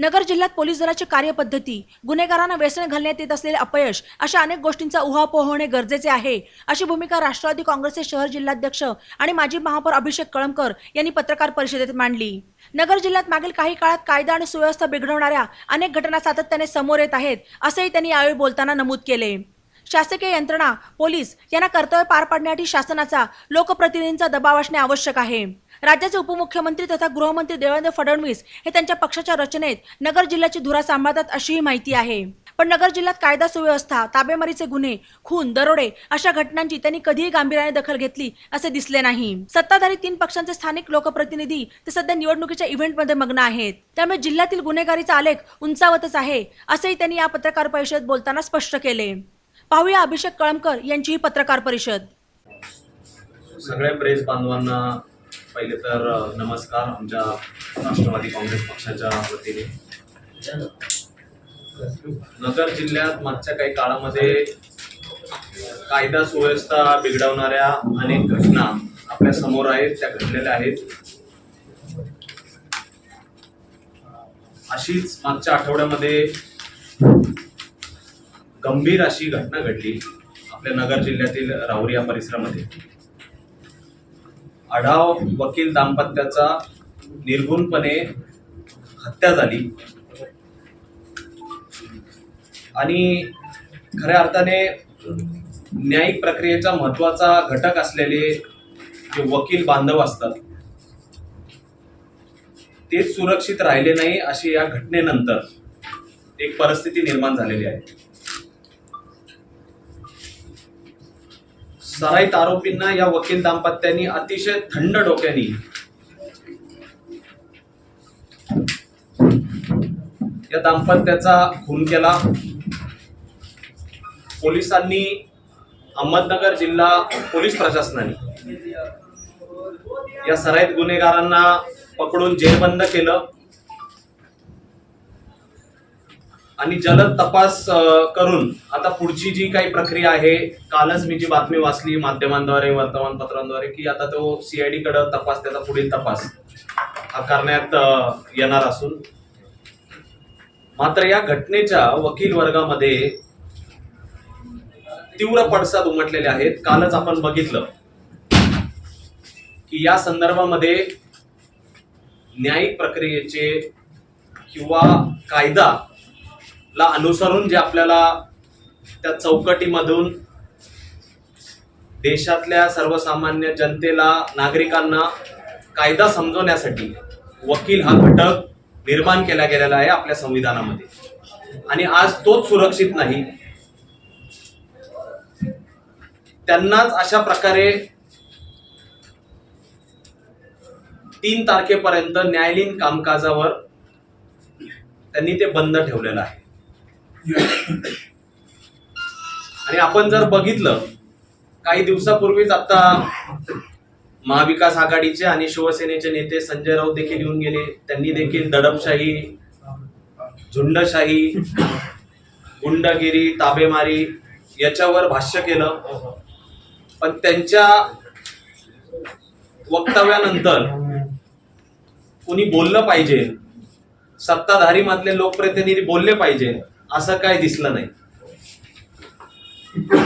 नगर जिल्ह्यात पोलीस दलाची कार्यपद्धती गुन्हेगारांना व्यसन घालण्यात येत असलेले अपयश अशा अनेक गोष्टींचा उहापोह होणे गरजेचे आहे. अशी भूमिका राष्ट्रवादी काँग्रेसचे शहर जिल्हाध्यक्ष आणि माजी महापौर अभिषेक कळमकर यांनी पत्रकार परिषदेत मांडली. नगर जिल्ह्यात मागील काही काळात कायदा आणि सुव्यवस्था बिघडवणाऱ्या अनेक घटना सातत्याने समोर येत आहेत असंही त्यांनी यावेळी बोलताना नमूद केले. शासकीय यंत्रणा पोलीस यांना कर्तव्य पार पाडण्यासाठी शासनाचा लोकप्रतिनिधींचा दबाव असणे आवश्यक आहे. राज्याचे उपमुख्यमंत्री तथा गृहमंत्री देवेंद्र फडणवीस हे त्यांच्या पक्षाच्या रचनेत नगर जिल्ह्याची धुरा सांभाळतात अशीही माहिती आहे. पण नगर जिल्ह्यात कायदा सुव्यवस्था ताबेमारीचे गुन्हे खून दरोडे अशा घटनांची त्यांनी कधीही गांभीर्याने दखल घेतली असे दिसले नाही. सत्ताधारी तीन पक्षांचे स्थानिक लोकप्रतिनिधी ते सध्या निवडणुकीच्या इव्हेंटमध्ये मग्न आहेत. त्यामुळे जिल्ह्यातील गुन्हेगारीचा आलेख उंचावतच आहे असेही त्यांनी या पत्रकार परिषदेत बोलताना स्पष्ट केले. पाहूया अभिषेक कळमकर यांची ही पत्रकार परिषद. सगळ्या प्रेस बांधवांना पहिले तर नमस्कार आमच्या राष्ट्रवादी काँग्रेस पक्षाच्या वतीने. नगर जिल्ह्यात मागच्या काही काळामध्ये कायदा सुव्यवस्था बिघडवणाऱ्या अनेक घटना आपल्यासमोर आहेत त्या घडलेल्या आहेत. अशीच मागच्या आठवड्यामध्ये गंभीर अशी घटना घडली आपल्या नगर जिल्ह्यातील राहुरी या परिसरामध्ये. आढाव वकील दाम्पत्याचा निर्गुणपणे हत्या झाली. आणि खऱ्या अर्थाने न्यायिक प्रक्रियेचा महत्त्वाचा घटक असलेले जे वकील बांधव असतात तेच सुरक्षित राहिले नाही अशी या घटनेनंतर एक परिस्थिती निर्माण झालेली आहे. सराईत आरोपींना या वकील दाम्पत्यांनी अतिशय थंड डोक्याने या दाम्पत्याचा खून केला. पोलिसांनी अहमदनगर जिल्हा पोलीस प्रशासनाने या सराईत गुन्हेगारांना पकडून जेरबंद केलं. आणि जलद तपास करून आता पुढची जी काही प्रक्रिया आहे कालच मी जी बातमी वाचली माध्यमांद्वारे वर्तमानपत्रांद्वारे की आता तो सीआयडी कडे तपास त्याचा पुढील तपास हा करण्यात येणार असून. मात्र या घटनेच्या वकील वर्गामध्ये तीव्र पडसाद उमटलेले आहेत. कालच आपण बघितलं की या संदर्भामध्ये न्यायिक प्रक्रियेचे किंवा कायदा ला अनुसरून जे आपल्याला त्या चौकटीमधून देशातल्या सर्वसामान्य जनतेला नागरिकांना कायदा समजवण्यासाठी वकील हा घटक निर्माण केला गेलेला आहे आपल्या संविधानामध्ये. आणि आज तोच सुरक्षित नाही. त्यांनाच अशा प्रकारे तीन तारखेपर्यंत न्यायालयीन कामकाजावर त्यांनी ते बंद ठेवलेलं आहे. आणि आपण जर बघितलं काही दिवसापूर्वीच आता महाविकास आघाडीचे आणि शिवसेनेचे नेते संजय राऊत देखील येऊन गेले. त्यांनी देखील दडपशाही झुंडशाही गुंडगिरी ताबेमारी याच्यावर भाष्य केलं. पण त्यांच्या वक्तव्यानंतर कुणी बोललं पाहिजे? सत्ताधारी मधले लोकप्रतिनिधी बोलले पाहिजे? असं काय दिसलं नाही.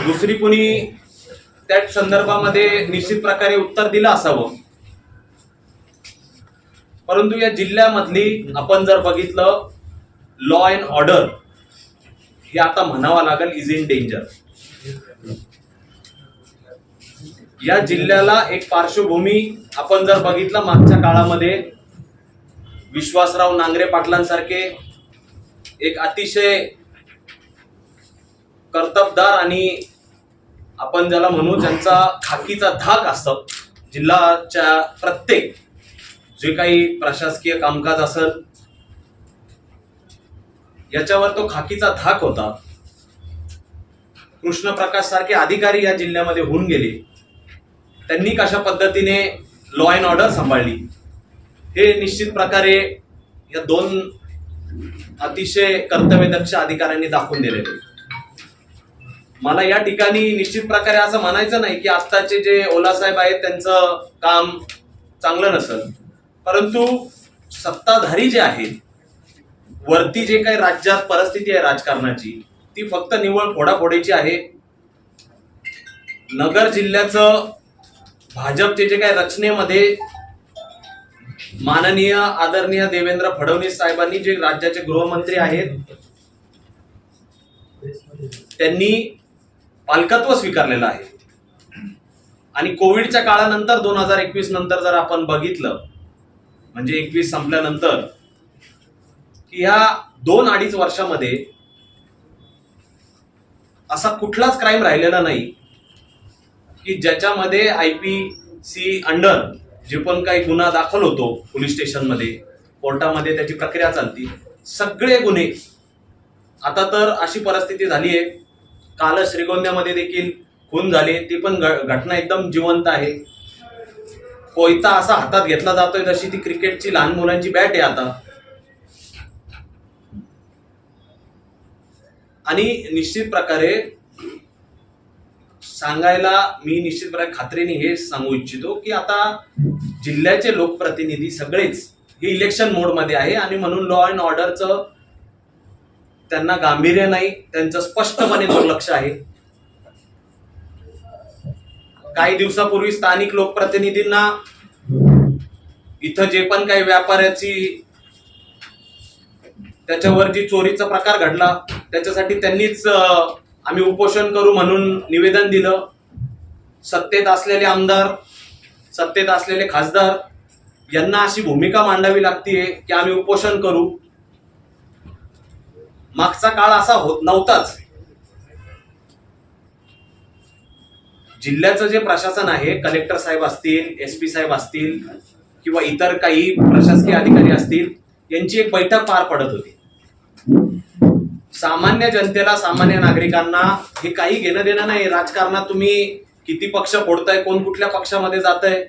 दुसरी कुणी त्या संदर्भामध्ये निश्चित प्रकारे उत्तर दिलं असावं. परंतु या जिल्ह्यामधली आपण जर बघितलं लॉ अँड ऑर्डर हे आता म्हणावं लागेल इज इन डेंजर या जिल्ह्याला एक पार्श्वभूमी आपण जर बघितलं मागच्या काळामध्ये विश्वासराव नांगरे पाटलांसारखे एक अतिशय कर्तबदार आणि आपण ज्याला म्हणू ज्यांचा खाकीचा धाक असतो जिल्ह्याच्या प्रत्येक जे काही प्रशासकीय कामकाज असेल याच्यावर तो खाकीचा धाक होता. कृष्ण प्रकाश सारखे अधिकारी या जिल्ह्यामध्ये होऊन गेले. त्यांनी कशा पद्धतीने लॉ अँड ऑर्डर सांभाळली? हे निश्चित प्रकारे या दोन अतिशय कर्तव्यदक्ष अधिकाऱ्यांनी दाखवून दिलेले मला या ठिकाणी निश्चित प्रकारे असं म्हणायचं नाही की आत्ताचे जे ओलासाहेब आहेत त्यांचं काम चांगलं नसेल. परंतु सत्ताधारी जे आहेत वरती जे काही राज्यात परिस्थिती आहे राजकारणाची ती फक्त निव्वळ फोडाफोडीची आहे. नगर जिल्ह्याचं भाजपचे जे काही रचनेमध्ये माननीय आदरणीय देवेंद्र फडणवीस साहेबांनी जे राज्याचे गृहमंत्री आहेत त्यांनी पालकत्व स्वीकारलेलं आहे. आणि कोविडच्या काळानंतर दोन हजार एकवीस नंतर जर आपण बघितलं म्हणजे एकवीस संपल्यानंतर की ह्या दोन अडीच वर्षामध्ये असा कुठलाच क्राईम राहिलेला नाही की ज्याच्यामध्ये आय पी सी अंडर जे पण काही गुन्हा दाखल होतो पोलीस स्टेशनमध्ये कोर्टामध्ये त्याची प्रक्रिया चालती. सगळे गुन्हे. आता तर अशी परिस्थिती झाली आहे. काल श्रीगोंद्यामध्ये देखील खून झाले. ती पण घटना एकदम जिवंत आहे. कोयता असा हातात घेतला जातोय जशी ती क्रिकेटची लहान मुलांची बॅट आहे आता. आणि निश्चित प्रकारे सांगायला मी निश्चितपणे खात्रीने हे सांगू इच्छितो की आता जिल्ह्याचे लोकप्रतिनिधी सगळेच हे इलेक्शन मोडमध्ये आहे आणि म्हणून लॉ अँड ऑर्डरचं त्यांना गांभीर्य नाही त्यांचं स्पष्टपणे दुर्लक्ष आहे. काही दिवसापूर्वी स्थानिक लोकप्रतिनिधींना इथं जे पण काही व्यापाऱ्याची त्याच्यावर जी चोरीचा प्रकार घडला त्याच्यासाठी त्यांनीच आम्ही उपोषण करू म्हणून निवेदन दिलं. सत्तेत असलेले आमदार सत्तेत असलेले खासदार यांना अशी भूमिका मांडावी लागतीये की आम्ही उपोषण करू. मागचा काळ असा होत नव्हताच. जिल्ह्याचं जे प्रशासन आहे कलेक्टर साहेब असतील एस पी साहेब असतील किंवा इतर काही प्रशासकीय अधिकारी असतील यांची एक बैठक पार पडत होती. सामान्य जनतेला सामान्य नागरिकांना हे काही घेणं देणं नाही. राजकारणात तुम्ही किती पक्ष फोडताय कोण कुठल्या पक्षामध्ये जात आहे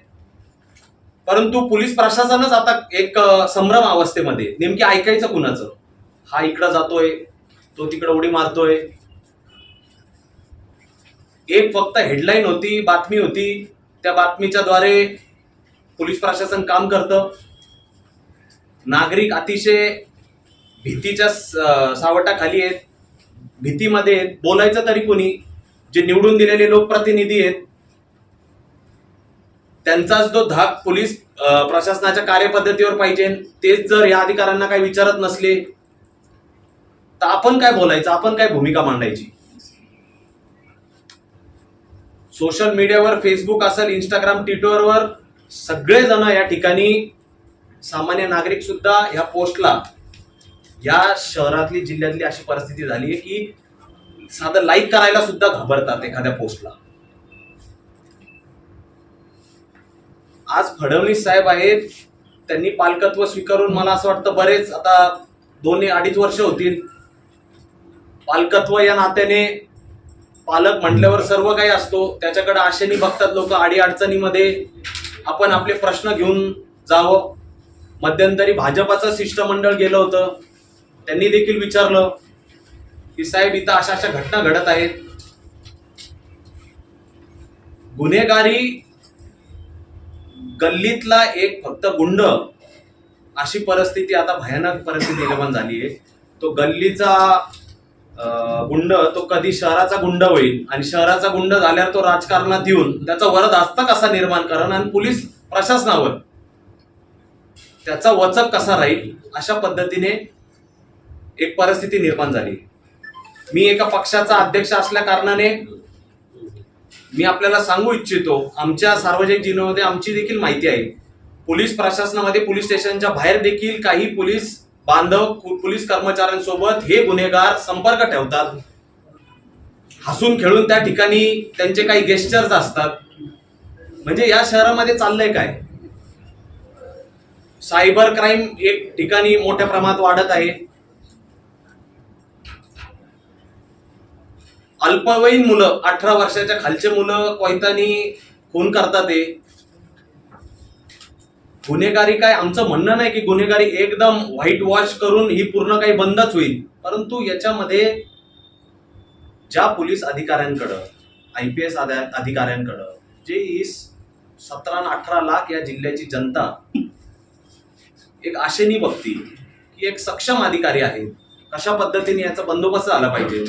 परंतु पोलीस प्रशासनच आता एक संभ्रम अवस्थेमध्ये. नेमकी ऐकायचं कुणाचं? हा इकडं जातोय तो तिकडं उडी मारतोय. एक फक्त हेडलाईन होती बातमी होती. त्या बातमीच्या द्वारे पोलीस प्रशासन काम करतं. नागरिक अतिशय भीतीच्या सावटाखाली आहेत. भीतीमध्ये आहेत. बोलायचं तरी कोणी? जे निवडून दिलेले लोकप्रतिनिधी आहेत. त्यांचाच जो धाक पोलीस प्रशासनाच्या कार्यपद्धतीवर पाहिजे. तेच जर या अधिकाऱ्यांना काही विचारत नसले तर आपण काय बोलायचं? आपण काय भूमिका मांडायची? सोशल मीडियावर फेसबुक असेल इंस्टाग्राम ट्विटरवर सगळेजण या ठिकाणी सामान्य नागरिक सुद्धा ह्या पोस्टला या शहरातली जिल्ह्यातली अशी परिस्थिती झाली आहे की साधं लाईक करायला सुद्धा घाबरतात एखाद्या पोस्टला आज फडणवीस साहेब आहेत त्यांनी पालकत्व स्वीकारून मला असं वाटतं बरेच आता दोन अडीच वर्ष होतील. पालकत्व या नात्याने पालक म्हटल्यावर सर्व काही असतो. त्याच्याकडे आशेने बघतात लोक आडी अडचणीमध्ये आपण आपले प्रश्न घेऊन जावं. मध्यंतरी भाजपाचं शिष्टमंडळ गेलं होतं. त्यांनी देखील विचारलं की साहेब इथं अशा अशा घटना घडत आहेत. गुन्हेगारी गल्लीतला एक फक्त गुंड अशी परिस्थिती आता भयानक परिस्थिती निर्माण झाली आहे. तो गल्लीचा गुंड तो कधी शहराचा गुंड होईल आणि शहराचा गुंड झाल्यावर तो राजकारणात येऊन त्याचा वरदास्त कसा निर्माण करण आणि पोलीस प्रशासनावर त्याचा वचक कसा राहील अशा पद्धतीने एक परिस्थिती निर्माण झाली. मी एका पक्षाचा अध्यक्ष असल्या कारणाने मी आपल्याला सांगू इच्छितो आमच्या सार्वजनिक जीवनामध्ये आमची देखील माहिती आहे. पोलीस प्रशासनामध्ये पोलीस स्टेशनच्या बाहेर देखील काही पोलीस बांधव पोलीस कर्मचाऱ्यांसोबत हे गुन्हेगार संपर्क ठेवतात. हसून खेळून त्या ठिकाणी त्यांचे काही गेस्टर्स असतात. म्हणजे या शहरामध्ये चाललंय काय? सायबर क्राईम एक ठिकाणी मोठ्या प्रमाणात वाढत आहे. अल्पवयीन मुलं अठरा वर्षाच्या खालचे मुलं कोयतानी खून करतात ते गुन्हेगारी काय? आमचं म्हणणं नाही की गुन्हेगारी एकदम व्हाईट वॉश करून ही पूर्ण काही बंदच होईल. परंतु याच्यामध्ये ज्या पोलीस अधिकाऱ्यांकडं आय पी एस अधिकाऱ्यांकडं जे ही सतरा अठरा लाख या जिल्ह्याची जनता एक आशेनी बघती की एक सक्षम अधिकारी आहेत. कशा पद्धतीने याचा बंदोबस्त झाला पाहिजे?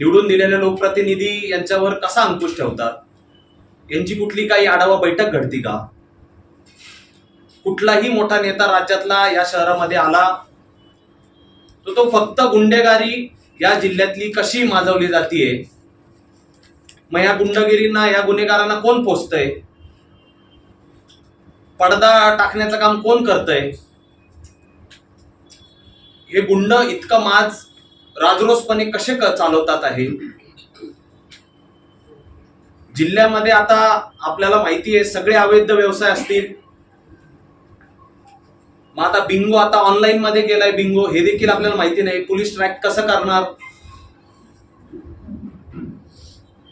निवडून दिलेले लोकप्रतिनिधी यांच्यावर कसा अंकुश ठेवतात? यांची कुठली काही आढावा बैठक घडती का? कुठलाही मोठा नेता राज्यातला या शहरामध्ये आला तर तो फक्त गुंडेगारी या जिल्ह्यातली कशी माजवली जातीये? मग या गुंडगिरींना या गुन्हेगारांना कोण पोचतंय पडदा टाकण्याचं काम कोण करतंय? हे गुंड इतकं माज राजरोसपणे कसे क- चालवतात आहे? जिल्ह्यामध्ये आता आपल्याला माहिती आहे सगळे अवैध व्यवसाय असतील. मग आता बिंगो आता ऑनलाईन मध्ये गेलाय बिंगो हे देखील आपल्याला माहिती नाही. पोलीस ट्रॅक कसं करणार?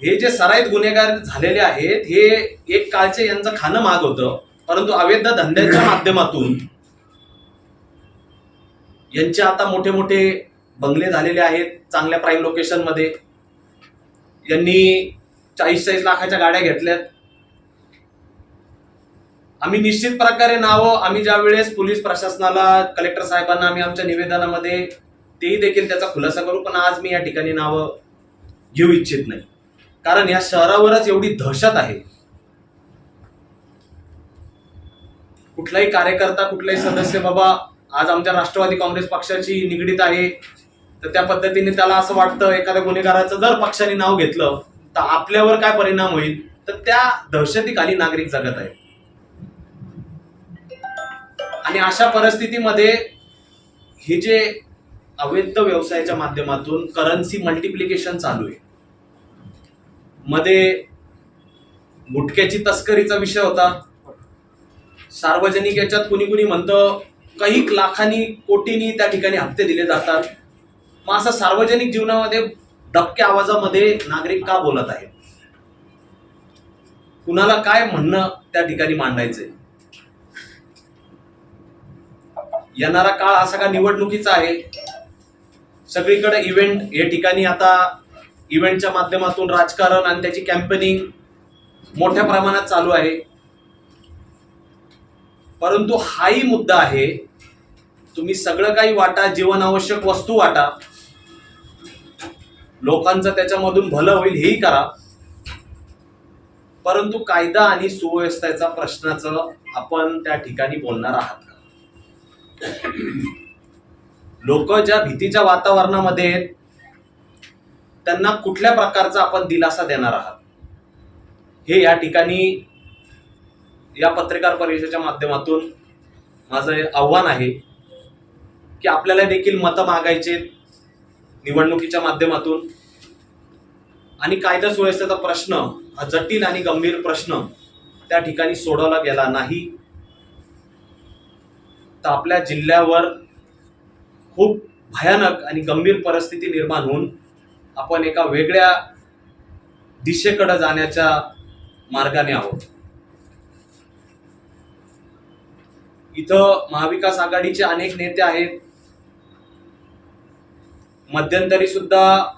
हे जे सराईत गुन्हेगार झालेले आहेत हे एक काळचे यांचं खाणं माग होतं. परंतु अवैध धंद्याच्या माध्यमातून यांचे आता मोठे मोठे बंगले झालेले आहेत चांगल्या प्राईम लोकेशनमध्ये. यांनी चाळीस चाळीस लाखाच्या गाड्या घेतल्यात. आम्ही निश्चित प्रकारे नावं आम्ही ज्या वेळेस पोलीस प्रशासनाला कलेक्टर साहेबांना आम्ही आमच्या निवेदनामध्ये तेही देखील त्याचा खुलासा करू पण आज मी या ठिकाणी नावं घेऊ इच्छित नाही. कारण या शहरावरच एवढी दहशत आहे. कुठलाही कार्यकर्ता कुठलाही सदस्य बाबा आज आमच्या राष्ट्रवादी काँग्रेस पक्षाची निगडीत आहे. तर त्या पद्धतीने त्याला असं वाटतं एखाद्या गुन्हेगाराचं जर पक्षाने नाव घेतलं तर आपल्यावर काय परिणाम होईल? तर त्या दहशतीखाली नागरिक जगत आहे आणि अशा परिस्थितीमध्ये हे जे अवैध व्यवसायाच्या माध्यमातून करन्सी मल्टिप्लिकेशन चालू आहे. मध्ये गुटख्याची तस्करीचा विषय होता. सार्वजनिक याच्यात कुणी कुणी म्हणतं काही लाखांनी कोटींनी त्या ठिकाणी हप्ते दिले जातात. मग असं सार्वजनिक जीवनामध्ये दबक्या आवाजामध्ये नागरिक का बोलत आहेत? कुणाला काय म्हणणं त्या ठिकाणी मांडायचंय? येणारा काळ असा का निवडणुकीचा आहे? सगळीकडे इव्हेंट हे ठिकाणी आता इव्हेंटच्या माध्यमातून राजकारण आणि त्याची कॅम्पेनिंग मोठ्या प्रमाणात चालू आहे. परंतु हाही मुद्दा आहे तुम्ही सगळं काही वाटा जीवनावश्यक वस्तू वाटा लोकांचं त्याच्यामधून भलं होईल हेही करा. परंतु कायदा आणि सुव्यवस्थेचा प्रश्नाचं आपण त्या ठिकाणी बोलणार आहात. का लोक ज्या भीतीच्या वातावरणामध्ये आहेत त्यांना कुठल्या प्रकारचा आपण दिलासा देणार आहात? हे या ठिकाणी या पत्रकार परिषदेच्या माध्यमातून माझं आव्हान आहे की आपल्याला देखील मतं मागायचे निवडणुकीच्या माध्यमातून. आणि कायदा सुव्यवस्थेचा प्रश्न हा जटिल आणि गंभीर प्रश्न त्या ठिकाणी सोडवला गेला नाही. तर आपल्या जिल्ह्यावर खूप भयानक आणि गंभीर परिस्थिती निर्माण होऊन आपण एका वेगळ्या दिशेकडे जाण्याच्या मार्गाने आहोत. इथं महाविकास आघाडीचे अनेक नेते आहेत. मध्यंतरी सुद्धा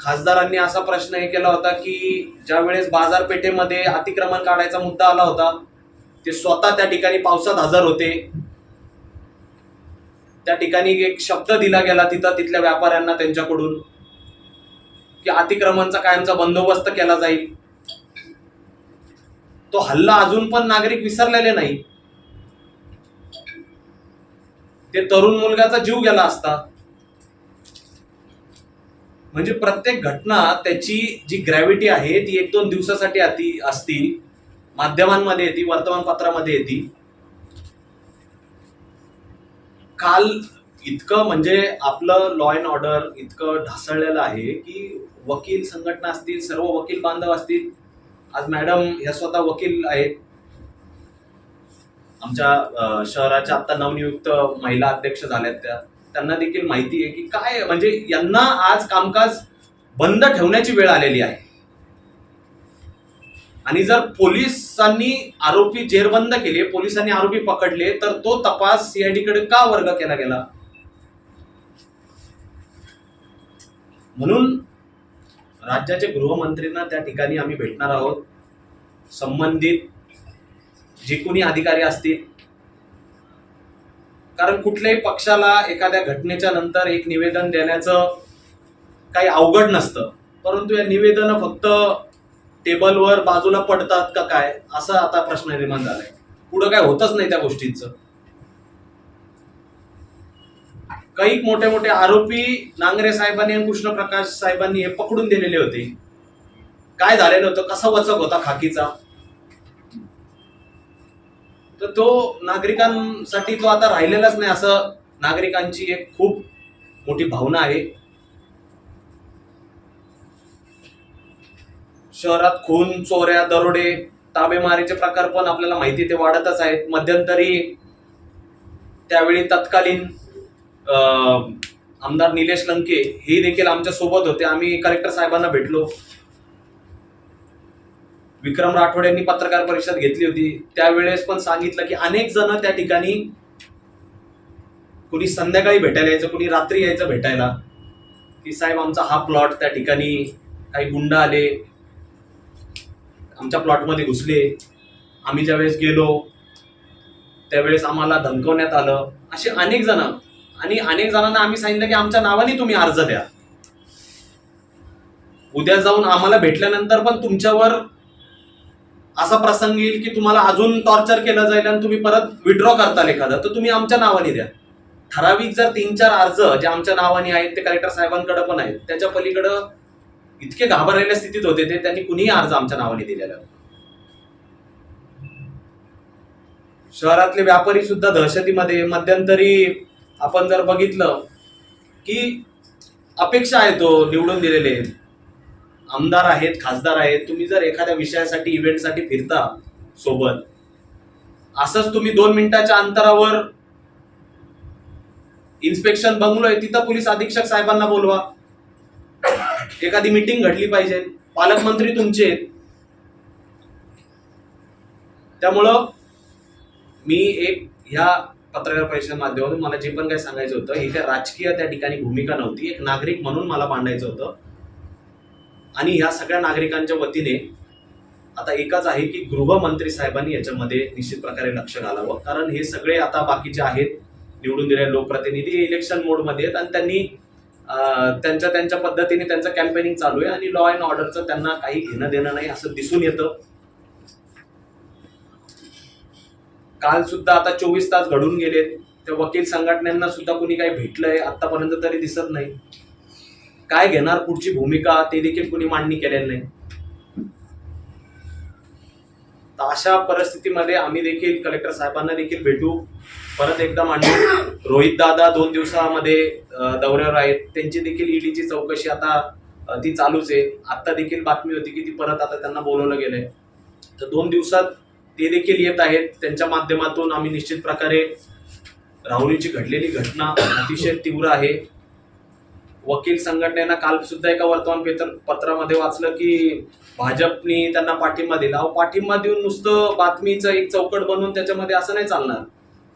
खासदारांनी असा प्रश्न हे केला होता की ज्या वेळेस बाजारपेठेमध्ये अतिक्रमण काढायचा मुद्दा आला होता ते स्वतः त्या ठिकाणी पावसात हजर होते. त्या ठिकाणी एक शब्द दिला गेला तिथं तिथल्या व्यापाऱ्यांना त्यांच्याकडून की अतिक्रमणचा कायमचा बंदोबस्त केला जाईल. तो हल्ला अजून पण नागरिक विसरलेले नाही. ते तरुण मुलगाचा जीव गेला असता. म्हणजे प्रत्येक घटना त्याची जी ग्रॅव्हिटी आहे ती एक दोन दिवसासाठी अती असती. माध्यमांमध्ये येते वर्तमानपत्रामध्ये येते. काल इतकं म्हणजे आपलं लॉ अँड ऑर्डर इतकं ढासळलेलं आहे की वकील संघटना असतील सर्व वकील बांधव असतील आज मॅडम ह्या स्वतः वकील आहेत. आमच्या शहराच्या आता नवनियुक्त महिला अध्यक्ष झाल्यात त्या. त्यांना देखील माहिती आहे की काय म्हणजे यांना आज कामकाज बंद ठेवण्याची वेळ आलेली आहे. आणि जर पोलिसांनी आरोपी जेरबंद केले पोलिसांनी आरोपी पकडले तर तो तपास सीआयडीकडे का वर्ग केला गेला? म्हणून राज्याचे गृहमंत्रींना त्या ठिकाणी आम्ही भेटणार आहोत. संबंधित जे कोणी अधिकारी असतील कारण कुठल्याही पक्षाला एखाद्या घटनेच्या नंतर एक निवेदन देण्याचं काही अवघड नसतं. परंतु या निवेदन फक्त टेबलवर बाजूला पडतात का काय असा आता प्रश्न निर्माण झालाय. पुढं काय होतच नाही त्या गोष्टींचं. काही मोठे मोठे आरोपी नांगरे साहेबांनी आणि कृष्णप्रकाश साहेबांनी हे पकडून दिलेले होते. काय झालेलं होतं कसा वचक होता खाकीचा? तर तो नागरिकांसाठी तो आता राहिलेलाच नाही असं नागरिकांची एक खूप मोठी भावना आहे. शहरात खून चोऱ्या दरोडे ताबेमारीचे प्रकार पण आपल्याला माहिती ते वाढतच आहेत. मध्यंतरी त्यावेळी तत्कालीन आमदार निलेश लंके हे देखील आमच्यासोबत होते. आम्ही कलेक्टर साहेबांना भेटलो. विक्रम राठोड यांनी पत्रकार परिषद घेतली होती. त्यावेळेस पण सांगितलं की अनेक जण त्या ठिकाणी कुणी संध्याकाळी भेटायला यायचं कुणी रात्री यायचं भेटायला. की साहेब आमचा हा प्लॉट त्या ठिकाणी काही गुंड आले. आमच्या प्लॉटमध्ये घुसले. आम्ही ज्यावेळेस गेलो त्यावेळेस आम्हाला धमकवण्यात आलं. असे अनेक जण. आणि अनेक जणांना आम्ही सांगितलं की आमच्या नावाने तुम्ही अर्ज द्या. उद्या जाऊन आम्हाला भेटल्यानंतर पण तुमच्यावर असा प्रसंग येईल की तुम्हाला अजून टॉर्चर केलं जाईल आणि तुम्ही परत विड्रॉ करताल एखादं. तर तुम्ही आमच्या नावाने द्या. ठराविक जर तीन चार अर्ज जे आमच्या नावाने आहेत ते कलेक्टर साहेबांकडे पण आहेत त्याच्या पलीकडं इतके घाबरलेल्या स्थितीत होते ते त्यांनी कुणीही अर्ज आमच्या नावाने दिलेला. शहरातले व्यापारी सुद्धा दहशतीमध्ये मध्यंतरी आपण जर बघितलं की अपेक्षा आहे तो निवडून दिलेले आहेत. आमदार आहेत खासदार आहेत तुम्ही जर एखाद्या विषयासाठी इव्हेंटसाठी फिरता सोबत असंच तुम्ही दोन मिनिटाच्या अंतरावर इन्स्पेक्शन बंगलो आहे तिथं पोलीस अधीक्षक साहेबांना बोलवा. एखादी मीटिंग घडली पाहिजे. पालकमंत्री तुमचे त्यामुळं मी एक ह्या पत्रकार परिषद माध्यमातून मला जे पण काही सांगायचं होतं ही काय राजकीय त्या ठिकाणी भूमिका नव्हती. एक नागरिक म्हणून मला मांडायचं होतं. आणि ह्या सगळ्या नागरिकांच्या वतीने आता एकच आहे की गृहमंत्री साहेबांनी याच्यामध्ये निश्चित प्रकारे लक्ष घालावं. कारण हे सगळे आता बाकीचे आहेत. निवडून दिलेले लोकप्रतिनिधी इलेक्शन मोडमध्ये आहेत आणि त्यांनी त्यांच्या त्यांच्या पद्धतीने त्यांचं कॅम्पेनिंग चालू आहे आणि लॉ अँड ऑर्डरचं त्यांना काही घेणं देणं नाही असं दिसून येतं. काल सुद्धा आता चोवीस तास घडून गेलेत. त्या वकील संघटनांना सुद्धा कुणी काही भेटलंय आतापर्यंत तरी दिसत नाही. काय घेणार पुढची भूमिका ते देखील कुणी मांडणी केलेली नाही. तर अशा परिस्थितीमध्ये आम्ही देखील कलेक्टर साहेबांना देखील भेटू. परत एकदा मांडू. रोहित दादा दोन दिवसामध्ये दौऱ्यावर आहेत. त्यांची देखील ईडीची चौकशी आता ती चालूच आहे. आत्ता देखील बातमी होती की ती परत आता त्यांना बोलवलं गेलंय. तर दोन दिवसात ते देखील येत आहेत. त्यांच्या माध्यमातून आम्ही निश्चित प्रकारे राहुलीची घडलेली घटना अतिशय तीव्र आहे. वकील संघटनेनं काल सुद्धा एका वर्तमानपत्र पत्रामध्ये वाचलं की भाजपनी त्यांना पाठिंबा दिला. अहो पाठिंबा देऊन नुसतं बातमीचं एक चौकट बनवून त्याच्यामध्ये असं नाही चालणार.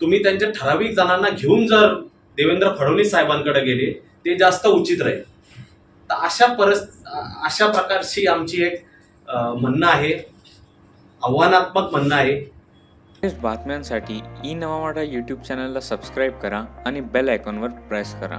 तुम्ही त्यांच्या ठराविक जणांना घेऊन जर देवेंद्र फडणवीस साहेबांकडे गेले ते जास्त उचित राहील. तर अशा परस अशा प्रकारची आमची एक म्हणणं आहे. आव्हानात्मक म्हणणं आहे. बातम्यांसाठी ई नवा यूट्यूब चॅनलला सबस्क्राईब करा आणि बेल आयकॉनवर प्रेस करा.